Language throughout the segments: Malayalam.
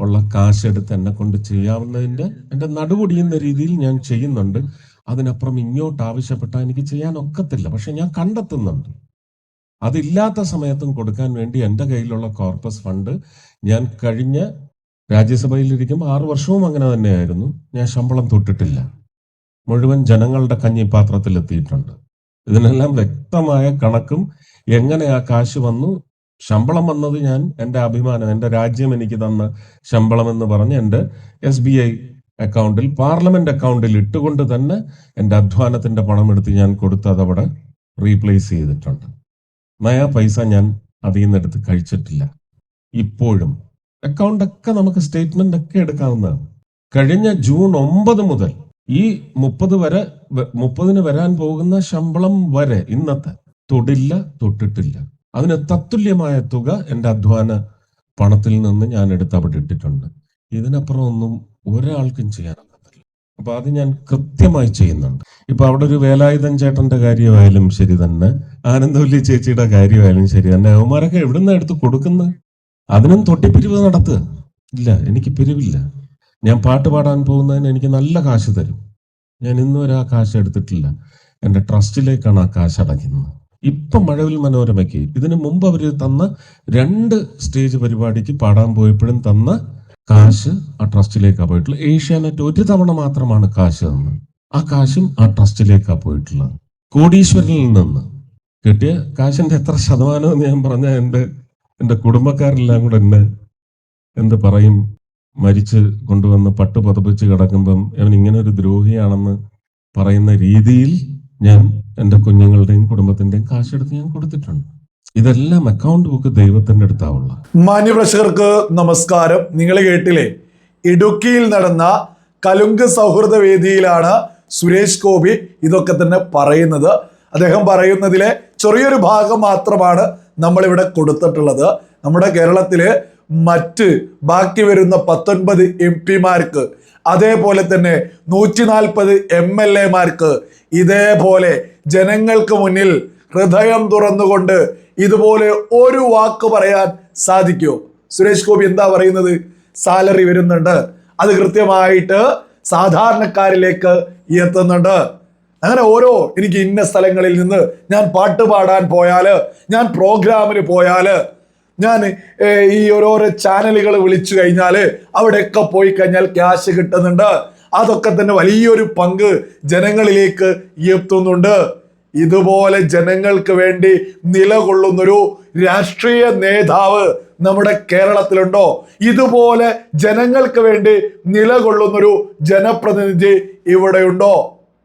ഉള്ള കാശെടുത്ത് എന്നെ കൊണ്ട് ചെയ്യാവുന്നതിന്റെ എന്റെ നടുപൊടിയുന്ന രീതിയിൽ ഞാൻ ചെയ്യുന്നുണ്ട്. അതിനപ്പുറം ഇങ്ങോട്ട് ആവശ്യപ്പെട്ടാൽ എനിക്ക് ചെയ്യാൻ ഒക്കത്തില്ല. പക്ഷെ ഞാൻ കണ്ടെത്തുന്നുണ്ട്. അതില്ലാത്ത സമയത്തും കൊടുക്കാൻ വേണ്ടി എന്റെ കയ്യിലുള്ള കോർപ്പസ് ഫണ്ട് ഞാൻ കഴിഞ്ഞ രാജ്യസഭയിലിരിക്കുമ്പോൾ ആറു വർഷവും അങ്ങനെ തന്നെയായിരുന്നു. ഞാൻ ശമ്പളം തൊട്ടിട്ടില്ല. മുഴുവൻ ജനങ്ങളുടെ കഞ്ഞിപ്പാത്രത്തിൽ എത്തിയിട്ടുണ്ട് ഇതിനെല്ലാം വ്യക്തമായ കണക്കും എങ്ങനെ ആ കാശ് വന്നു ശമ്പളം വന്നത് ഞാൻ എന്റെ അഭിമാനം എന്റെ രാജ്യം എനിക്ക് തന്ന ശമ്പളം എന്ന് പറഞ്ഞ് എന്റെ എസ് ബി ഐ അക്കൗണ്ടിൽ പാർലമെന്റ് അക്കൗണ്ടിൽ ഇട്ടുകൊണ്ട് തന്നെ എന്റെ അധ്വാനത്തിന്റെ പണം എടുത്ത് ഞാൻ കൊടുത്ത് അതവിടെ റീപ്ലേസ് ചെയ്തിട്ടുണ്ട്. നയാ പൈസ ഞാൻ അതിൽ നിന്ന് എടുത്ത് കഴിച്ചിട്ടില്ല. ഇപ്പോഴും അക്കൗണ്ടൊക്കെ നമുക്ക് സ്റ്റേറ്റ്മെന്റ് ഒക്കെ എടുക്കാവുന്നതാണ്. കഴിഞ്ഞ ജൂൺ ഒമ്പത് മുതൽ ഈ മുപ്പത് വരെ മുപ്പതിന് വരാൻ പോകുന്ന ശമ്പളം വരെ ഇന്നത്തെ തൊടില്ല തൊട്ടിട്ടില്ല. അതിന് തത്തുല്യമായ തുക എന്റെ അധ്വാന പണത്തിൽ നിന്ന് ഞാൻ എടുത്ത് അവിടെ ഇട്ടിട്ടുണ്ട്. ഇതിനപ്പുറം ഒന്നും ഒരാൾക്കും ചെയ്യാനൊക്കത്തില്ല അപ്പൊ അത് ഞാൻ കൃത്യമായി ചെയ്യുന്നുണ്ട്. ഇപ്പൊ അവിടെ ഒരു വേലായുധൻ ചേട്ടന്റെ കാര്യമായാലും ശരി തന്നെ ആനന്ദവല്ലി ചേച്ചിയുടെ കാര്യമായാലും ശരി തന്നെ അവന്മാരൊക്കെ എവിടുന്ന എടുത്ത് കൊടുക്കുന്നത് അതിനും തൊട്ടിപ്പിരിവ് നടത്തുക ഇല്ല എനിക്ക് പിരിവില്ല. ഞാൻ പാട്ട് പാടാൻ പോകുന്നതിന് എനിക്ക് നല്ല കാശ് തരും. ഞാൻ ഇന്നും വരെ ആ കാശ് എടുത്തിട്ടില്ല. എന്റെ ട്രസ്റ്റിലേക്കാണ് ആ കാശ് അടയ്ക്കുന്നത്. ഇപ്പം മഴവിൽ മനോരമയ്ക്ക്. ഇതിനു മുമ്പ് അവർ തന്ന രണ്ട് സ്റ്റേജ് പരിപാടിക്ക് പാടാൻ പോയപ്പോഴും തന്ന കാശ് ആ ട്രസ്റ്റിലേക്കാണ് പോയിട്ടുള്ളത് ഏഷ്യാനെറ്റ് ഒരു തവണ മാത്രമാണ് കാശ് തന്നത്. ആ കാശും ആ ട്രസ്റ്റിലേക്കാണ് പോയിട്ടുള്ളത്. കോടീശ്വരനിൽ നിന്ന് കിട്ടിയ കാശിന്റെ എത്ര ശതമാനം ഞാൻ പറഞ്ഞ എന്റെ എന്റെ കുടുംബക്കാരെല്ലാം കൂടെ എന്നെ എന്ത് പറയും? മരിച്ച് കൊണ്ടുവന്ന് പട്ട് പതപ്പിച്ച് കിടക്കുമ്പം അവൻ ഇങ്ങനെ ഒരു ദ്രോഹിയാണെന്ന് പറയുന്ന രീതിയിൽ ഞാൻ എന്റെ കുഞ്ഞുങ്ങളുടെയും കുടുംബത്തിന്റെയും കാശെടുത്ത് ഞാൻ കൊടുത്തിട്ടുണ്ട്. ഇതെല്ലാം അക്കൗണ്ട് ബുക്ക് ദൈവത്തിന്റെ അടുത്താവുള്ള. മാന്യപ്രേക്ഷകർക്ക് നമസ്കാരം. നിങ്ങൾ കേട്ടില്ലേ? ഇടുക്കിയിൽ നടന്ന കലുങ്ക് സൗഹൃദ വേദിയിലാണ് സുരേഷ് ഗോപി ഇതൊക്കെ തന്നെ പറയുന്നത്. അദ്ദേഹം പറയുന്നതിലെ ചെറിയൊരു ഭാഗം മാത്രമാണ് നമ്മളിവിടെ കൊടുത്തിട്ടുള്ളത്. നമ്മുടെ കേരളത്തിലെ മറ്റ് ബാക്കി വരുന്ന പത്തൊൻപത് എം പിമാർക്ക് അതേപോലെ തന്നെ നൂറ്റി നാൽപ്പത് എം എൽ എമാർക്ക് ഇതേപോലെ ജനങ്ങൾക്ക് മുന്നിൽ ഹൃദയം തുറന്നുകൊണ്ട് ഇതുപോലെ ഒരു വാക്ക് പറയാൻ സാധിക്കൂ. സുരേഷ് ഗോപി എന്താ പറയുന്നത്? സാലറി വരുന്നുണ്ട്. അത് കൃത്യമായിട്ട് സാധാരണക്കാരിലേക്ക് എത്തുന്നുണ്ട്. അങ്ങനെ ഓരോ എനിക്ക് ഇന്ന സ്ഥലങ്ങളിൽ നിന്ന് ഞാൻ പാട്ട് പാടാൻ പോയാൽ ഞാൻ പ്രോഗ്രാമിന് പോയാൽ ഞാൻ ഈ ഓരോരോ ചാനലുകൾ വിളിച്ചു കഴിഞ്ഞാൽ അവിടെയൊക്കെ പോയി കഴിഞ്ഞാൽ ക്യാഷ് കിട്ടുന്നുണ്ട്. അതൊക്കെ തന്നെ വലിയൊരു പങ്ക് ജനങ്ങളിലേക്ക് എത്തുന്നുണ്ട്. ഇതുപോലെ ജനങ്ങൾക്ക് വേണ്ടി നിലകൊള്ളുന്നൊരു രാഷ്ട്രീയ നേതാവ് നമ്മുടെ കേരളത്തിലുണ്ടോ? ഇതുപോലെ ജനങ്ങൾക്ക് വേണ്ടി നിലകൊള്ളുന്നൊരു ജനപ്രതിനിധി ഇവിടെയുണ്ടോ?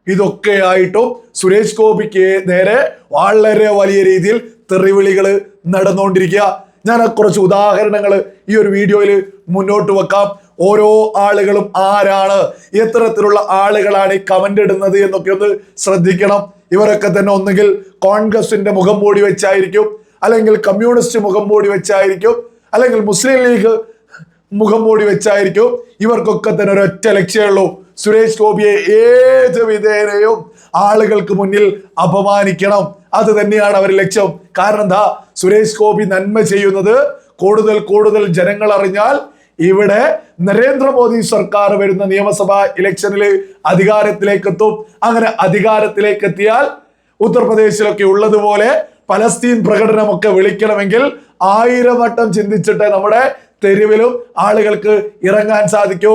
ഇതൊക്കെ ആയിട്ടും സുരേഷ് ഗോപിക്ക് നേരെ വളരെ വലിയ രീതിയിൽ തെറിവിളികൾ നടന്നുകൊണ്ടിരിക്കുക ഞാൻ കുറച്ച് ഉദാഹരണങ്ങൾ ഈ ഒരു വീഡിയോയിൽ മുന്നോട്ട് വെക്കാം. ഓരോ ആളുകളും ആരാണ്? എത്തരത്തിലുള്ള ആളുകളാണ് ഈ കമന്റ് ഇടുന്നത് എന്നൊക്കെ ഒന്ന് ശ്രദ്ധിക്കണം. ഇവരൊക്കെ തന്നെ ഒന്നുകിൽ കോൺഗ്രസിന്റെ മുഖം മൂടി വെച്ചായിരിക്കും അല്ലെങ്കിൽ കമ്മ്യൂണിസ്റ്റ് മുഖം മൂടി വെച്ചായിരിക്കും അല്ലെങ്കിൽ മുസ്ലിം ലീഗ് മുഖം മൂടി വെച്ചായിരിക്കും. ഇവർക്കൊക്കെ തന്നെ ഒരൊറ്റ ലക്ഷ്യമുള്ളൂ സുരേഷ് ഗോപിയെ ഏത് വിധേനയും ആളുകൾക്ക് മുന്നിൽ അപമാനിക്കണം. അത് തന്നെയാണ് അവരുടെ ലക്ഷ്യം. കാരണം എന്താ? സുരേഷ് ഗോപി നന്മ ചെയ്യുന്നത് കൂടുതൽ കൂടുതൽ ജനങ്ങൾ അറിഞ്ഞാൽ ഇവിടെ നരേന്ദ്രമോദി സർക്കാർ വരുന്ന നിയമസഭാ ഇലക്ഷനിൽ അധികാരത്തിലേക്ക് എത്തും അങ്ങനെ അധികാരത്തിലേക്ക് എത്തിയാൽ ഉത്തർപ്രദേശിലൊക്കെ ഉള്ളതുപോലെ പലസ്തീൻ പ്രകടനമൊക്കെ വിളിക്കണമെങ്കിൽ ആയിരം വട്ടം ചിന്തിച്ചിട്ട് നമ്മുടെ തെരുവിലും ആളുകൾക്ക് ഇറങ്ങാൻ സാധിക്കൂ.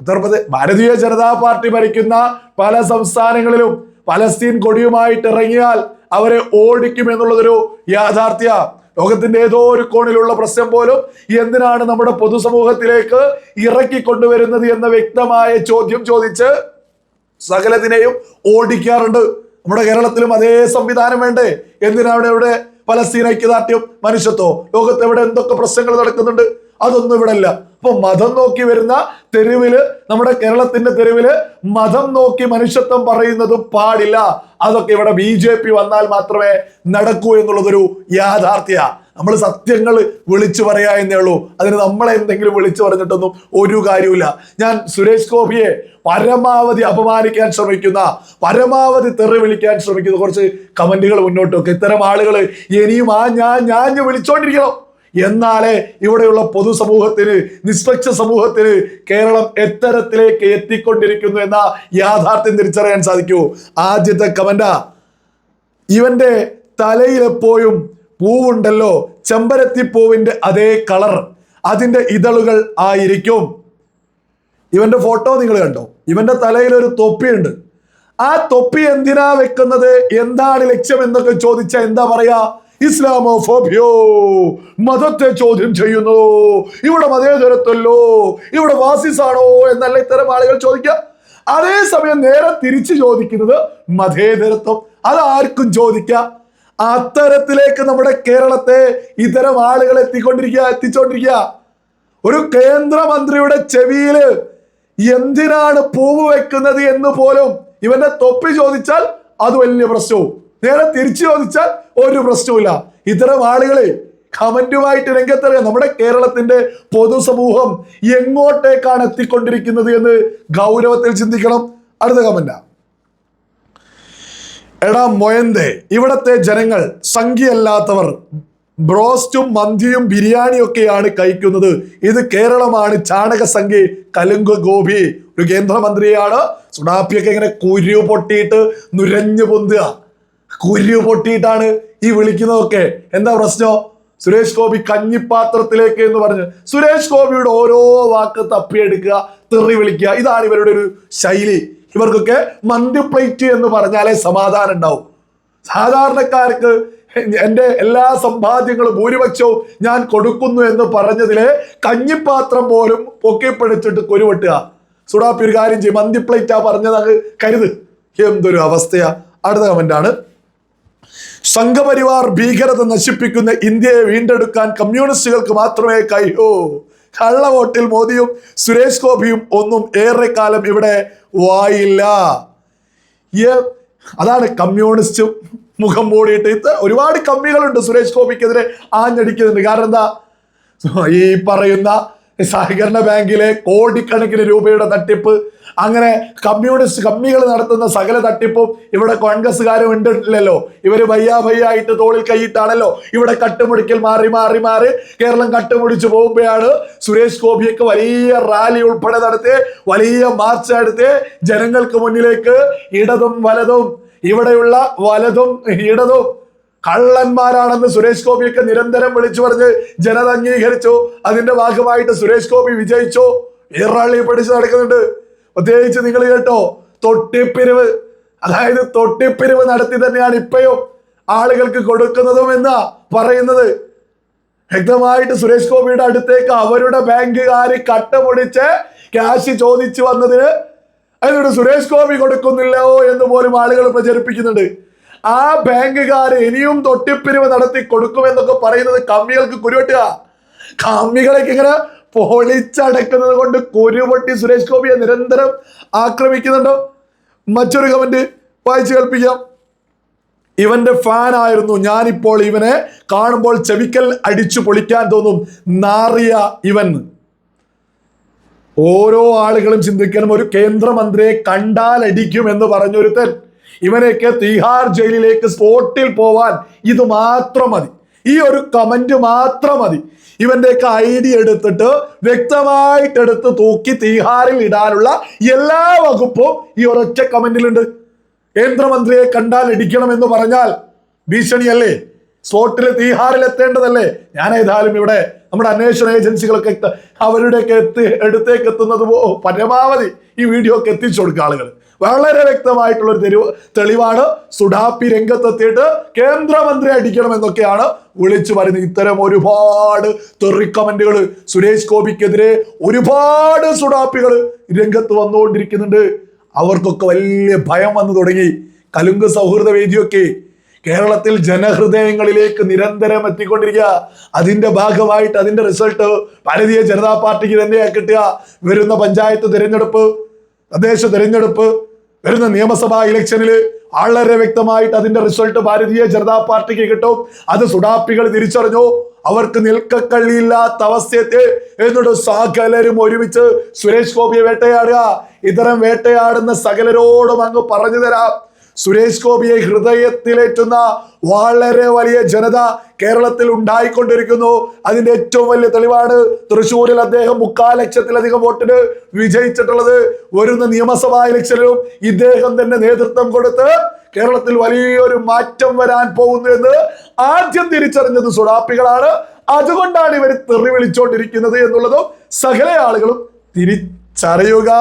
ഉത്തർപ്രദേശ് ഭാരതീയ ജനതാ പാർട്ടി ഭരിക്കുന്ന പല സംസ്ഥാനങ്ങളിലും പലസ്തീൻ കൊടിയുമായിട്ട് ഇറങ്ങിയാൽ അവരെ ഓടിക്കും എന്നുള്ളതൊരു യാഥാർത്ഥ്യ. ലോകത്തിന്റെ ഏതോ ഒരു കോണിലുള്ള പ്രശ്നം പോലും എന്തിനാണ് നമ്മുടെ പൊതുസമൂഹത്തിലേക്ക് ഇറക്കി കൊണ്ടുവരുന്നത് എന്ന വ്യക്തമായ ചോദ്യം ചോദിച്ച് സകലതിനെയും ഓടിക്കാറുണ്ട്. നമ്മുടെ കേരളത്തിലും അതേ സംവിധാനം വേണ്ടേ? എന്തിനാണ് ഇവിടെ പലസ്തീൻ ഐക്യദാർഢ്യം മനുഷ്യത്വം? ലോകത്ത് എവിടെ എന്തൊക്കെ പ്രശ്നങ്ങൾ നടക്കുന്നുണ്ട്? അതൊന്നും ഇവിടെ അല്ല അപ്പൊ മതം നോക്കി വരുന്ന തെരുവിൽ നമ്മുടെ കേരളത്തിന്റെ തെരുവിൽ മതം നോക്കി മനുഷ്യത്വം പറയുന്നത് പാടില്ല. അതൊക്കെ ഇവിടെ ബി ജെ പി വന്നാൽ മാത്രമേ നടക്കൂ എന്നുള്ളതൊരു യാഥാർത്ഥ്യ. നമ്മൾ സത്യങ്ങൾ വിളിച്ചു പറയാ എന്നേ ഉള്ളൂ. അതിന് നമ്മളെ എന്തെങ്കിലും വിളിച്ചു പറഞ്ഞിട്ടൊന്നും ഒരു കാര്യമില്ല ഞാൻ സുരേഷ് ഗോപിയെ പരമാവധി അപമാനിക്കാൻ ശ്രമിക്കുന്ന പരമാവധി തെറി വിളിക്കാൻ ശ്രമിക്കുന്ന കുറച്ച് കമന്റുകൾ മുന്നോട്ട് വെക്കുക ഇത്തരം ആളുകൾ ഇനിയും ആ ഞാൻ ഞാൻ വിളിച്ചോണ്ടിരിക്കണം. എന്നാലേ ഇവിടെയുള്ള പൊതുസമൂഹത്തിന് നിഷ്പക്ഷ സമൂഹത്തിന് കേരളം എത്തരത്തിലേക്ക് എത്തിക്കൊണ്ടിരിക്കുന്നു എന്ന യാഥാർത്ഥ്യം തിരിച്ചറിയാൻ സാധിക്കൂ. ആദ്യത്തെ കമന്റ. ഇവന്റെ തലയിലെപ്പോഴും പൂവുണ്ടല്ലോ. ചെമ്പരത്തി പൂവിന്റെ അതേ കളർ. അതിന്റെ ഇതളുകൾ ആയിരിക്കും. ഇവന്റെ ഫോട്ടോ നിങ്ങൾ കണ്ടോ? ഇവന്റെ തലയിൽ ഒരു തൊപ്പിയുണ്ട്. ആ തൊപ്പി എന്തിനാ വെക്കുന്നത്? എന്താണ് ലക്ഷ്യം എന്നൊക്കെ ചോദിച്ചാൽ എന്താ പറയാ? ഇസ്ലാമോ ഫോബിയോ മതത്തെ ചോദ്യം ചെയ്യുന്നു. ഇവിടെ മതേതരത്വല്ലോ ഇവിടെ വാസിസാണോ എന്നല്ല ഇത്തരം ആളുകൾ ചോദിക്കുക. അതേസമയം നേരെ തിരിച്ചു ചോദിക്കുന്നത് മതേതരത്വം. അതാർക്കും ചോദിക്കാം അത്തരത്തിലേക്ക് നമ്മുടെ കേരളത്തെ ഇത്തരം ആളുകൾ എത്തിക്കൊണ്ടിരിക്കുക എത്തിച്ചോണ്ടിരിക്കുക. ഒരു കേന്ദ്രമന്ത്രിയുടെ ചെവിയിൽ എന്തിനാണ് പൂവ് വെക്കുന്നത് എന്ന് പോലും ഇവന്റെ തൊപ്പി ചോദിച്ചാൽ അത് വലിയ പ്രശ്നവും. നേരെ തിരിച്ചു ചോദിച്ചാൽ ഒരു പ്രശ്നവുമില്ല. ഇത്തരം ആളുകളെ കമന്റുമായിട്ട് രംഗത്തറിയാം നമ്മുടെ കേരളത്തിന്റെ പൊതുസമൂഹം എങ്ങോട്ടേക്കാണ് എത്തിക്കൊണ്ടിരിക്കുന്നത് എന്ന് ഗൗരവത്തിൽ ചിന്തിക്കണം. അടുത്ത കമന്റാ എടാ മൊയന്തേ ഇവിടത്തെ ജനങ്ങൾ സംഖ്യയല്ലാത്തവർ ബ്രോസ്റ്റും മന്തിയും ബിരിയാണിയും ഒക്കെയാണ് കഴിക്കുന്നത്. ഇത് കേരളമാണ്. ചാണക സംഖ്യ കലുങ്ക് ഗോപി. ഒരു കേന്ദ്രമന്ത്രിയാണ്. സുഡാപ്പിയൊക്കെ ഇങ്ങനെ കുരു പൊട്ടിയിട്ട് നുരഞ്ഞു പൊന്തുക. കുരു പൊട്ടിയിട്ടാണ് ഈ വിളിക്കുന്നതൊക്കെ. എന്താ പ്രശ്നോ? സുരേഷ് ഗോപി കഞ്ഞിപ്പാത്രത്തിലേക്ക് എന്ന് പറഞ്ഞ് സുരേഷ് ഗോപിയുടെ ഓരോ വാക്ക് തപ്പിയെടുക്കുക തെറി വിളിക്കുക ഇതാണ് ഇവരുടെ ഒരു ശൈലി. ഇവർക്കൊക്കെ മന്തി പ്ലേറ്റ് എന്ന് പറഞ്ഞാലേ സമാധാനം ഉണ്ടാവും. സാധാരണക്കാർക്ക് എന്റെ എല്ലാ സമ്പാദ്യങ്ങളും ഭൂരിപക്ഷവും ഞാൻ കൊടുക്കുന്നു എന്ന് പറഞ്ഞതിലെ കഞ്ഞിപ്പാത്രം പോലും പൊക്കിപ്പിടിച്ചിട്ട് കുരുവെട്ടുക സുഡാപ്പി ഒരു കാര്യം ചെയ്യും മന്തി പ്ലേറ്റാ പറഞ്ഞത് അങ്ങ് കരുത്. എന്തൊരു അവസ്ഥയാ. അടുത്ത കമന്റാണ് സംഘപരിവാർ ഭീകരത നശിപ്പിക്കുന്ന ഇന്ത്യയെ വീണ്ടെടുക്കാൻ കമ്മ്യൂണിസ്റ്റുകൾക്ക് മാത്രമേ കഴിയൂ. കള്ളവോട്ടിൽ മോദിയും സുരേഷ് ഗോപിയും ഒന്നും ഏറെക്കാലം ഇവിടെ വായില്ല. അതാണ് കമ്മ്യൂണിസ്റ്റ് മുഖം മൂടിയിട്ട് ഇത് ഒരുപാട് കമ്മികളുണ്ട് സുരേഷ് ഗോപിക്കെതിരെ ആഞ്ഞടിക്കുന്നുണ്ട് കാരണം എന്താ? ഈ പറയുന്ന സഹകരണ ബാങ്കിലെ കോടിക്കണക്കിന് രൂപയുടെ തട്ടിപ്പ് അങ്ങനെ കമ്മ്യൂണിസ്റ്റ് കമ്മികൾ നടത്തുന്ന സകല തട്ടിപ്പും ഇവിടെ കോൺഗ്രസ്സുകാരും ഉണ്ടല്ലോ ഇവർ ഭയ്യാ ഭയ്യായിട്ട് തോളിൽ കൈയിട്ടാണല്ലോ. ഇവിടെ കട്ടുമുടിക്കൽ മാറി മാറി മാറി കേരളം കട്ടുമുടിച്ച് പോകുമ്പോഴാണ് സുരേഷ് ഗോപിയൊക്കെ വലിയ റാലി ഉൾപ്പെടെ നടത്തി വലിയ മാർച്ച് നടത്തി ജനങ്ങൾക്ക് മുന്നിലേക്ക് ഇടതും വലതും ഇവിടെയുള്ള വലതും ഇടതും. കള്ളന്മാരാണെന്ന് സുരേഷ് ഗോപിയൊക്കെ നിരന്തരം വിളിച്ചു പറഞ്ഞ് ജനത അംഗീകരിച്ചു. അതിന്റെ ഭാഗമായിട്ട് സുരേഷ് ഗോപി വിജയിച്ചു. ഏറാളി പഠിച്ചു നടക്കുന്നുണ്ട്. പ്രത്യേകിച്ച് നിങ്ങൾ കേട്ടോ തൊട്ടിപ്പിരിവ്. അതായത് തൊട്ടിപ്പിരിവ് നടത്തി തന്നെയാണ് ഇപ്പോഴും ആളുകൾക്ക് കൊടുക്കുന്നതും എന്ന് പറയുന്നത്. വ്യക്തമായിട്ട് സുരേഷ് ഗോപിയുടെ അടുത്തേക്ക് അവരുടെ ബാങ്കുകാർ കട്ടമുടിച്ച് ക്യാഷ് ചോദിച്ചു വന്നതിന് അതിനോട് സുരേഷ് ഗോപി കൊടുക്കുന്നില്ലോ എന്ന് പോലും ആളുകൾ പ്രചരിപ്പിക്കുന്നുണ്ട്. ആ ബാങ്കുകാർ ഇനിയും തൊട്ടിപ്പിരിവ് നടത്തി കൊടുക്കുമെന്നൊക്കെ പറയുന്നത് കമ്മികൾക്ക് കുരുവെട്ടുക കമ്മികളേക്ക് ഇങ്ങനെ പൊളിച്ചടക്കുന്നത് കൊണ്ട് കുരുപൊട്ടി സുരേഷ് ഗോപിയെ നിരന്തരം ആക്രമിക്കുന്നുണ്ടോ. മറ്റൊരു കമന്റ് വായിച്ചു കേൾപ്പിക്കാം. ഇവന്റെ ഫാൻ ആയിരുന്നു ഞാനിപ്പോൾ ഇവനെ കാണുമ്പോൾ ചെവിക്കൽ അടിച്ചു പൊളിക്കാൻ തോന്നും നാറിയ ഇവൻ. ഓരോ ആളുകളും ചിന്തിക്കണം ഒരു കേന്ദ്രമന്ത്രിയെ കണ്ടാൽ അടിക്കും എന്ന് പറഞ്ഞൊരുത്തൻ. ഇവനെയൊക്കെ തിഹാർ ജയിലിലേക്ക് സ്പോട്ടിൽ പോവാൻ ഇത് മാത്രം മതി. ഈ ഒരു കമന്റ് മാത്രം മതി. ഇവന്റെയൊക്കെ ഡി എടുത്തിട്ട് വ്യക്തമായിട്ട് എടുത്ത് തൂക്കി തീഹാറിൽ ഇടാനുള്ള എല്ലാ വകുപ്പും ഈ ഒരൊറ്റ കമന്റിലുണ്ട് കേന്ദ്രമന്ത്രിയെ കണ്ടാൽ ഇടിക്കണം എന്ന് പറഞ്ഞാൽ ഭീഷണിയല്ലേ? സ്പോട്ടിൽ തീഹാറിൽ എത്തേണ്ടതല്ലേ? ഞാൻ ഏതായാലും ഇവിടെ നമ്മുടെ അന്വേഷണ ഏജൻസികളൊക്കെ അവരുടെയൊക്കെ എത്തി എടുത്തേക്ക് എത്തുന്നത് പരമാവധി ഈ വീഡിയോ ഒക്കെ എത്തിച്ചു കൊടുക്കുക ആളുകൾ വളരെ വ്യക്തമായിട്ടുള്ള ഒരു തെരുവ് തെളിവാണ്. സുഡാപ്പി രംഗത്തെത്തിയിട്ട് കേന്ദ്രമന്ത്രി അടിക്കണം എന്നൊക്കെയാണ് വിളിച്ചു പറയുന്നത്. ഇത്തരം ഒരുപാട് തെറി കമന്റുകൾ സുരേഷ് ഗോപിക്കെതിരെ ഒരുപാട് സുഡാപ്പികൾ രംഗത്ത് വന്നുകൊണ്ടിരിക്കുന്നുണ്ട്. അവർക്കൊക്കെ വലിയ ഭയം വന്നു തുടങ്ങി. കലുങ്ക് സൗഹൃദ വേദിയൊക്കെ കേരളത്തിൽ ജനഹൃദയങ്ങളിലേക്ക് നിരന്തരം എത്തിക്കൊണ്ടിരിക്കുക. അതിന്റെ ഭാഗമായിട്ട് അതിന്റെ റിസൾട്ട് ഭാരതീയ ജനതാ പാർട്ടിക്ക് തന്നെയാണ് കിട്ടുക. വരുന്ന പഞ്ചായത്ത് തിരഞ്ഞെടുപ്പ് തദ്ദേശ തിരഞ്ഞെടുപ്പ് വരുന്ന നിയമസഭാ ഇലക്ഷനിൽ വളരെ വ്യക്തമായിട്ട് അതിന്റെ റിസൾട്ട് ഭാരതീയ ജനതാ പാർട്ടിക്ക് കിട്ടും. അത് സുഡാപ്പികൾ തിരിച്ചറിഞ്ഞു. അവർക്ക് നിൽക്കക്കള്ളിയില്ലാത്ത അവസ്ഥയത്തെ. എന്നിട്ട് സകലരും ഒരുമിച്ച് സുരേഷ് ഗോപിയെ വേട്ടയാടുക. ഇത്തരം വേട്ടയാടുന്ന സകലരോടും അങ്ങ് പറഞ്ഞു തരാം. സുരേഷ് ഗോപിയെ ഹൃദയത്തിലേറ്റുന്ന വളരെ വലിയ ജനത കേരളത്തിൽ ഉണ്ടായിക്കൊണ്ടിരിക്കുന്നു. അതിന്റെ ഏറ്റവും വലിയ തെളിവാണ് തൃശ്ശൂരിൽ അദ്ദേഹം മുക്കാൽ ലക്ഷത്തിലധികം വോട്ടിന് വിജയിച്ചിട്ടുള്ളത്. വരുന്ന നിയമസഭാ ഇലക്ഷനിലും ഇദ്ദേഹം തന്നെ നേതൃത്വം കൊടുത്ത് കേരളത്തിൽ വലിയൊരു മാറ്റം വരാൻ പോകുന്നു എന്ന് ആദ്യം തിരിച്ചറിഞ്ഞത് സുഡാപ്പികളാണ്. അതുകൊണ്ടാണ് ഇവർ തെറി വിളിച്ചുകൊണ്ടിരിക്കുന്നത് എന്നുള്ളതും സകല ആളുകളും തിരിച്ചറിയുക.